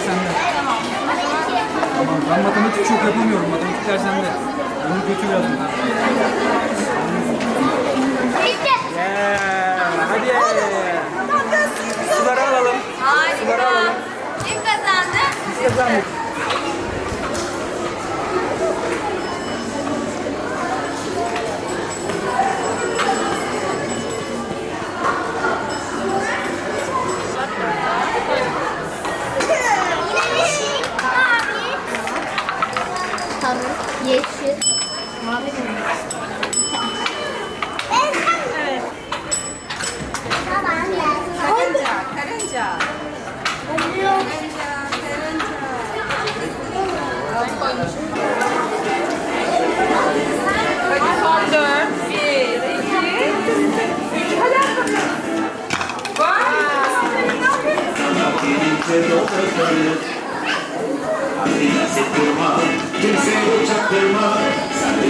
sende. Tamam. Ben matematik çok yapamıyorum. Matematikler sende. Onu kötü biraz. Yeah. Hadi. Suları alalım. Suları Harika. alalım. Kim kazandı? Biz kazandık. Mavi. Sarı, yeşil, mavi mi? Evet. Karınca. Karınca. Karınca. Karınca. Hadi son dört. Bir, iki, üç. Hadi at bakalım çaktırma Kimseye çaktırma. Sen de